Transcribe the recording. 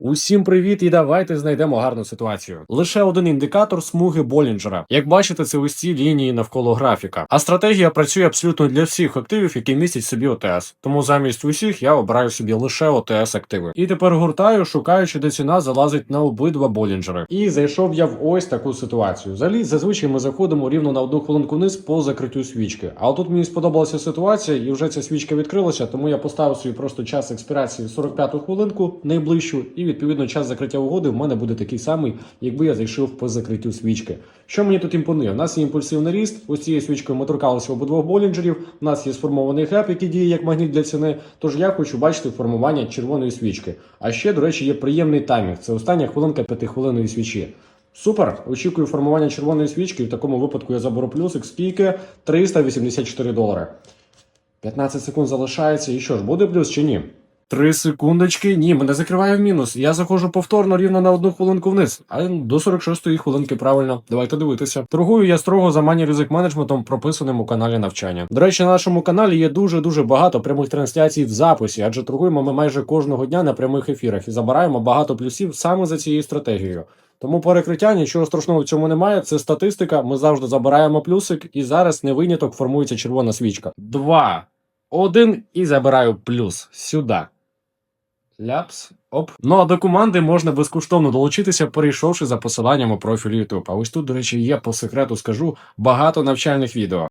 Усім привіт і давайте знайдемо гарну ситуацію. Лише один індикатор смуги Болінджера. Як бачите, це ось ці лінії навколо графіка. А стратегія працює абсолютно для всіх активів, які містять собі ОТС. Тому замість усіх я обираю собі лише ОТС активи. І тепер гуртаю, шукаючи, де ціна залазить на обидва Болінджери. І зайшов я в ось таку ситуацію. Взагалі, зазвичай ми заходимо рівно на одну хвилинку вниз по закриттю свічки. А тут мені сподобалася ситуація, і вже ця свічка відкрилася, тому я поставив собі просто час експірації 45-ту хвилинку найближчу, і відповідно час закриття угоди в мене буде такий самий, якби я зайшов по закриттю свічки. Що мені тут імпонує? У нас є імпульсивний ріст. Ось цією свічкою ми торкалися обидвох болінджерів. У нас є сформований геп, який діє як магніт для ціни. Тож я хочу бачити формування червоної свічки. А ще, до речі, є приємний таймінг. Це остання хвилинка п'ятихвилинної свічі. Супер! Очікую формування червоної свічки. В такому випадку я заберу плюсик. Скільки? 384 долари. 15 секунд залишається. І що ж, буде плюс чи ні? Три секундочки. Ні, мене закриває в мінус. Я заходжу повторно рівно на одну хвилинку вниз. А до 46-ї хвилинки правильно. Давайте дивитися. Торгую я строго за мані ризик менеджментом, прописаним у каналі навчання. До речі, на нашому каналі є дуже дуже багато прямих трансляцій в записі, адже торгуємо ми майже кожного дня на прямих ефірах і забираємо багато плюсів саме за цією стратегією. Тому перекриття нічого страшного в цьому немає. Це статистика. Ми завжди забираємо плюсик, і зараз не виняток формується червона свічка. Два, один і забираю плюс сюди. Ляпс. Оп. Ну а до команди можна безкоштовно долучитися, перейшовши за посиланням у профілі YouTube. А ось тут, до речі, є по секрету, скажу багато навчальних відео.